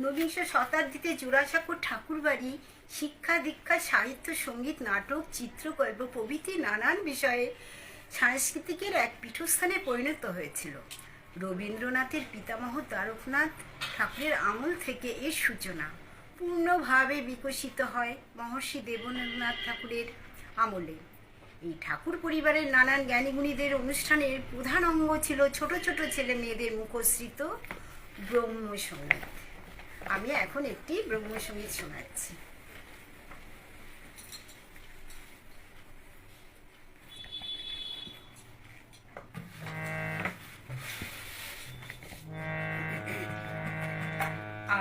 ঊনবিংশ শতাব্দীতে জোড়াসাঁকোর ঠাকুরবাড়ি শিক্ষা দীক্ষা, সাহিত্য, সংগীত, নাটক, চিত্রকল্প, প্রভৃতি নানান বিষয়ে সাংস্কৃতিকের এক পীঠস্থানে পরিণত হয়েছিল। রবীন্দ্রনাথের পিতামহ দ্বারকনাথ ঠাকুরের আমল থেকে এর সূচনা পূর্ণভাবে বিকশিত হয় মহর্ষি দেবেন্দ্রনাথ ঠাকুরের আমলে। এই ঠাকুর পরিবারের নানান জ্ঞানীগুণীদের অনুষ্ঠানের প্রধান অঙ্গ ছিল ছোট ছোট ছেলে মেয়েদের মুখশ্রিত ব্রহ্মসঙ্গীত। আমি এখন একটি ব্রহ্মসঙ্গীত শোনাচ্ছি।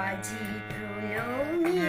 আজি প্রণমী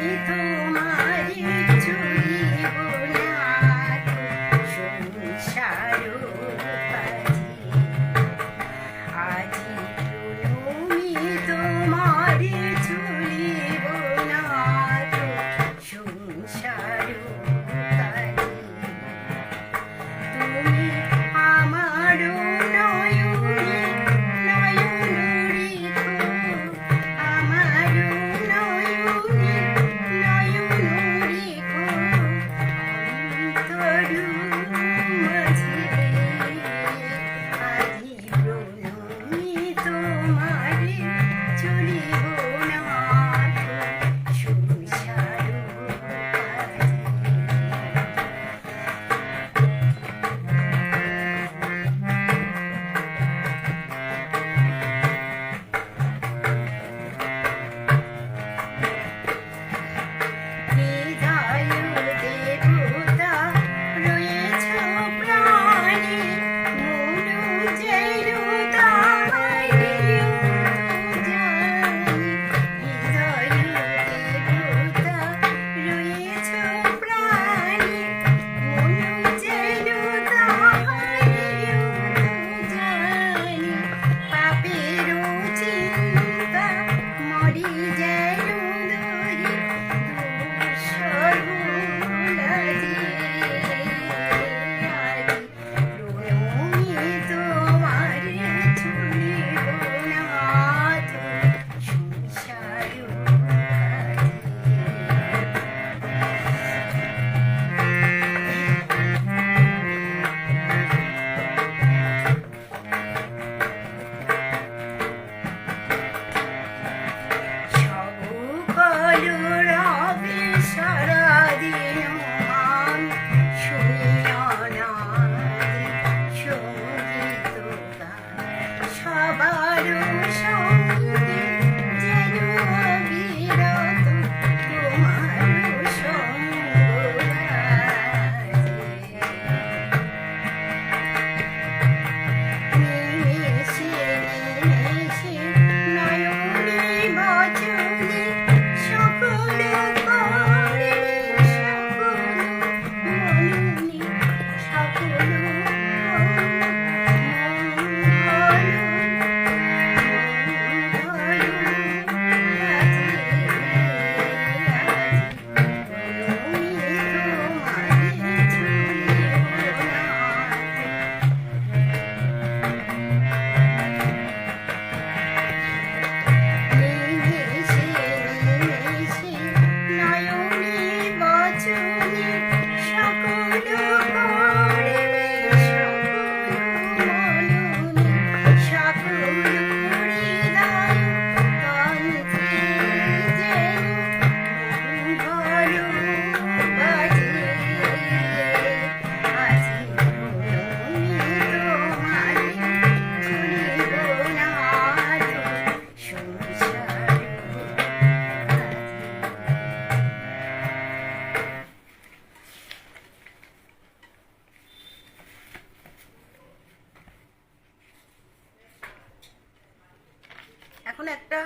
এখন একটা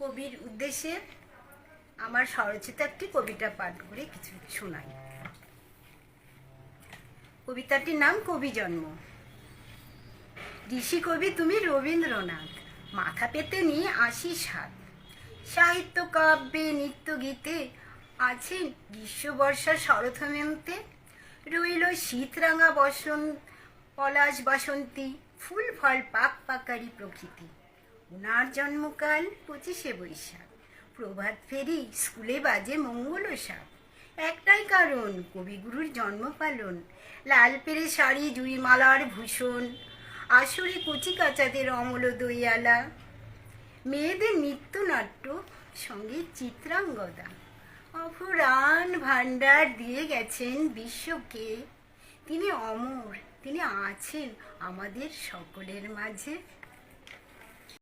কবির উদ্দেশ্যে আমার স্বরচিত একটি কবিতা পাঠ করে কিছু শোনাই। কবিতাটির নাম কবি জন্ম। ঋষি কবি তুমি রবীন্দ্রনাথ, মাথা পেতে নিয়ে আসি হাত সাহিত্য কাব্যে নৃত্য গীতে আছে গ্রীষ্ম বর্ষা শরৎ হেমন্তে, রইল শীতরাঙা বসন্ত পলাশ বাসন্তী ফুল ফল পাক পাকারি প্রকৃতি। ওনার জন্মকাল পঁচিশে বৈশাখ। প্রভাত ফেরি স্কুলে বাজে মঙ্গল সাপ। একটাই কারণ, কবিগুরুর জন্ম পালন। লাল পেরে শাড়ি জুইমালার ভূষণ। আসরে কচি কাচাদের অমল দইয়ালা। মেয়েদের নৃত্যনাট্য সঙ্গে চিত্রাঙ্গদা। অফুরান ভাণ্ডার দিয়ে গেছেন বিশ্বকে। তিনি অমর তিনি আছেন আমাদের সকলের মাঝে।